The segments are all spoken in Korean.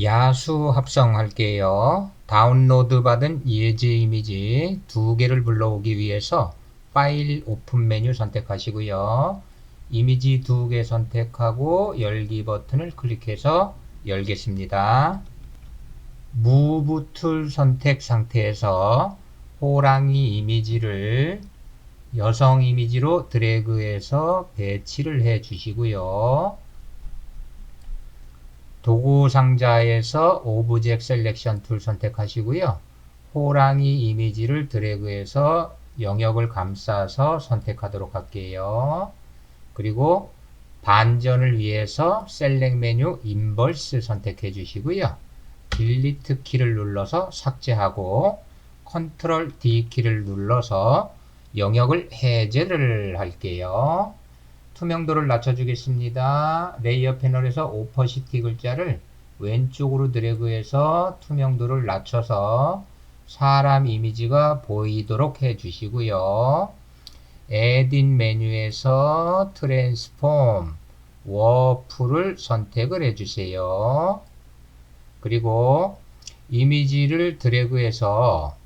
야수 합성할게요. 다운로드 받은 예제 이미지 두 개를 불러오기 위해서 파일 오픈 메뉴 선택하시고요. 이미지 두 개 선택하고 열기 버튼을 클릭해서 열겠습니다. 무브 툴 선택 상태에서 호랑이 이미지를 여성 이미지로 드래그해서 배치를 해 주시고요. 도구 상자에서 오브젝 셀렉션 툴 선택하시고요. 호랑이 이미지를 드래그해서 영역을 감싸서 선택하도록 할게요. 그리고 반전을 위해서 셀렉 메뉴 인벌스 선택해 주시고요. 딜리트 키를 눌러서 삭제하고 컨트롤 D 키를 눌러서 영역을 해제를 할게요. 투명도를 낮춰주겠습니다. 레이어 패널에서 오퍼시티 글자를 왼쪽으로 드래그해서 투명도를 낮춰서 사람 이미지가 보이도록 해주시고요. 에딘 메뉴에서 트랜스폼 워프를 선택을 해주세요. 그리고 이미지를 드래그해서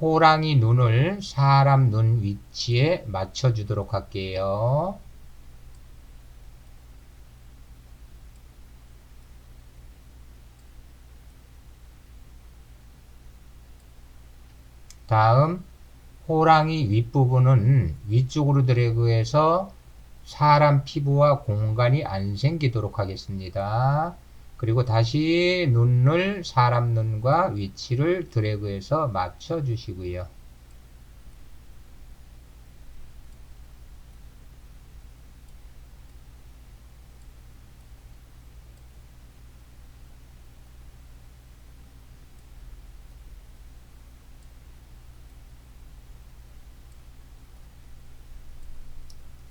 호랑이 눈을 사람 눈 위치에 맞춰 주도록 할게요. 다음 호랑이 윗부분은 위쪽으로 드래그해서 사람 피부와 공간이 안 생기도록 하겠습니다. 그리고 다시 눈을 사람 눈과 위치를 드래그해서 맞춰 주시고요.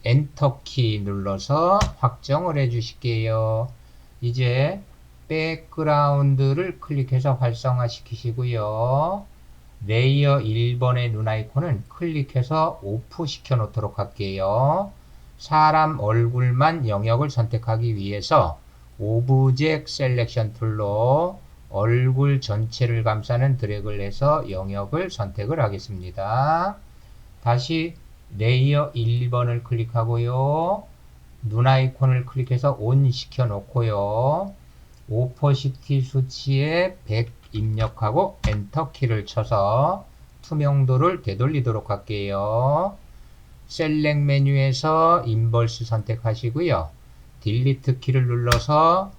엔터키 눌러서 확정을 해 주실게요. 이제 백그라운드를 클릭해서 활성화 시키시고요. 레이어 1번의 눈 아이콘은 클릭해서 오프 시켜 놓도록 할게요. 사람 얼굴만 영역을 선택하기 위해서 오브젝 셀렉션 툴로 얼굴 전체를 감싸는 드래그를 해서 영역을 선택을 하겠습니다. 다시 레이어 1번을 클릭하고요. 눈 아이콘을 클릭해서 온 시켜 놓고요. 오퍼시티 수치에 100 입력하고 엔터 키를 쳐서 투명도를 되돌리도록 할게요. 셀렉 메뉴에서 인벌스 선택하시고요. 딜리트 키를 눌러서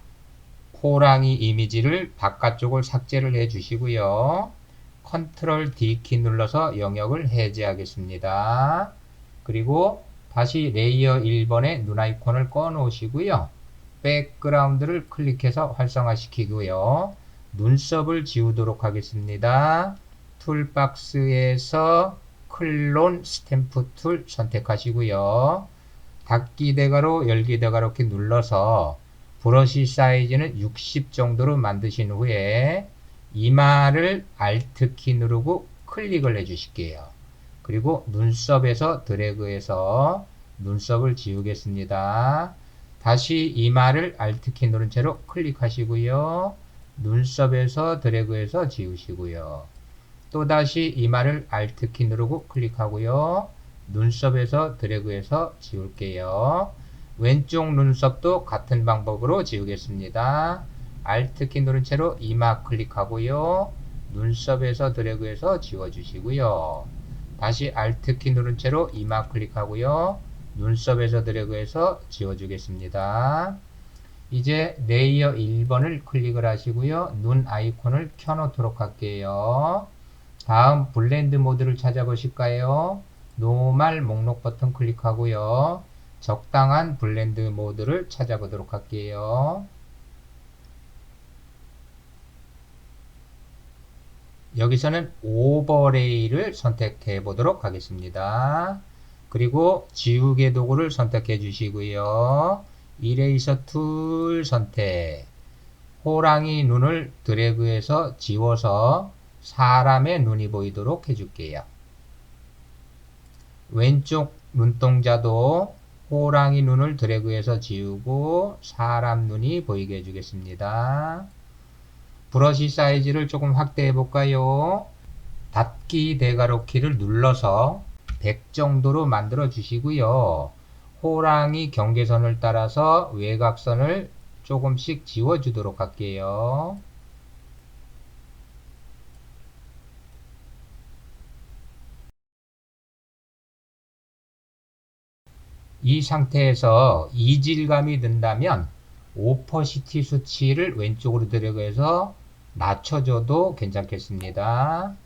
호랑이 이미지를 바깥쪽을 삭제를 해 주시고요. 컨트롤 D 키 눌러서 영역을 해제하겠습니다. 그리고 다시 레이어 1번의 눈 아이콘을 꺼 놓으시고요. 백그라운드를 클릭해서 활성화시키고요. 눈썹을 지우도록 하겠습니다. 툴박스에서 클론 스탬프 툴 선택하시고요. 닫기 대괄호, 열기 대괄호 이렇게 눌러서 브러쉬 사이즈는 60 정도로 만드신 후에 이마를 Alt 키 누르고 클릭을 해 주실게요. 그리고 눈썹에서 드래그해서 눈썹을 지우겠습니다. 다시 이마를 Alt키 누른 채로 클릭하시고요. 눈썹에서 드래그해서 지우시고요. 또다시 이마를 Alt키 누르고 클릭하고요. 눈썹에서 드래그해서 지울게요. 왼쪽 눈썹도 같은 방법으로 지우겠습니다. Alt키 누른 채로 이마 클릭하고요. 눈썹에서 드래그해서 지워주시고요. 다시 Alt키 누른 채로 이마 클릭하고요. 눈썹에서 드래그해서 지워주겠습니다. 이제 레이어 1번을 클릭을 하시고요. 눈 아이콘을 켜놓도록 할게요. 다음 블렌드 모드를 찾아보실까요? 노말 목록 버튼 클릭하고요. 적당한 블렌드 모드를 찾아보도록 할게요. 여기서는 오버레이를 선택해 보도록 하겠습니다. 그리고 지우개 도구를 선택해 주시고요. 이레이서 툴 선택. 호랑이 눈을 드래그해서 지워서 사람의 눈이 보이도록 해줄게요. 왼쪽 눈동자도 호랑이 눈을 드래그해서 지우고 사람 눈이 보이게 해주겠습니다. 브러쉬 사이즈를 조금 확대해 볼까요? 닫기 대괄호 키를 눌러서 100 정도로 만들어 주시고요. 호랑이 경계선을 따라서 외곽선을 조금씩 지워 주도록 할게요. 이 상태에서 이질감이 든다면 오퍼시티 수치를 왼쪽으로 들여서 낮춰줘도 괜찮겠습니다.